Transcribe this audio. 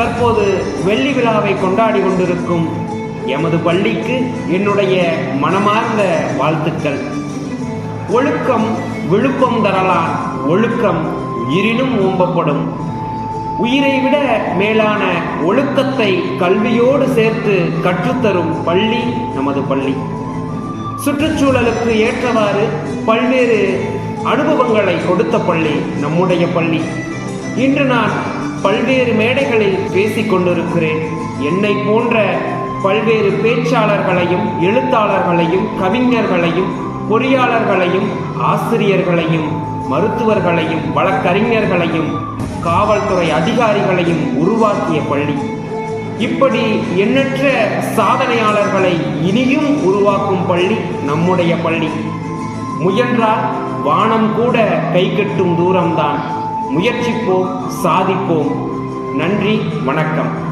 தற்போது வெள்ளி விழாவை கொண்டாடி கொண்டிருக்கும் எமது பள்ளிக்கு என்னுடைய மனமார்ந்த வாழ்த்துக்கள். ஒழுக்கம் விழுப்பம் தரலாம் ஒழுக்கம் உயிரினும் ஓம்பப்படும். உயிரை விட மேலான ஒழுக்கத்தை கல்வியோடு சேர்த்து கற்றுத்தரும் பள்ளி நமது பள்ளி. சுற்றுச்சூழலுக்கு ஏற்றவாறு பல்வேறு அனுபவங்களை கொடுத்த பள்ளி நம்முடைய பள்ளி. இன்று நான் பல்வேறு மேடைகளில் பேசிக் கொண்டிருக்கிறேன் என்னை போன்ற பல்வேறு பேச்சாளர்களையும் எழுத்தாளர்களையும் கவிஞர்களையும் பொறியாளர்களையும் ஆசிரியர்களையும் மருத்துவர்களையும் வழக்கறிஞர்களையும் காவல்துறை அதிகாரிகளையும் உருவாக்கிய பள்ளி. இப்படி எண்ணற்ற சாதனையாளர்களை இனியும் உருவாக்கும் பள்ளி நம்முடைய பள்ளி. முயன்றால் வானம் கூட கைகட்டும் தூரம்தான். முயற்சிப்போம் சாதிப்போம். நன்றி வணக்கம்.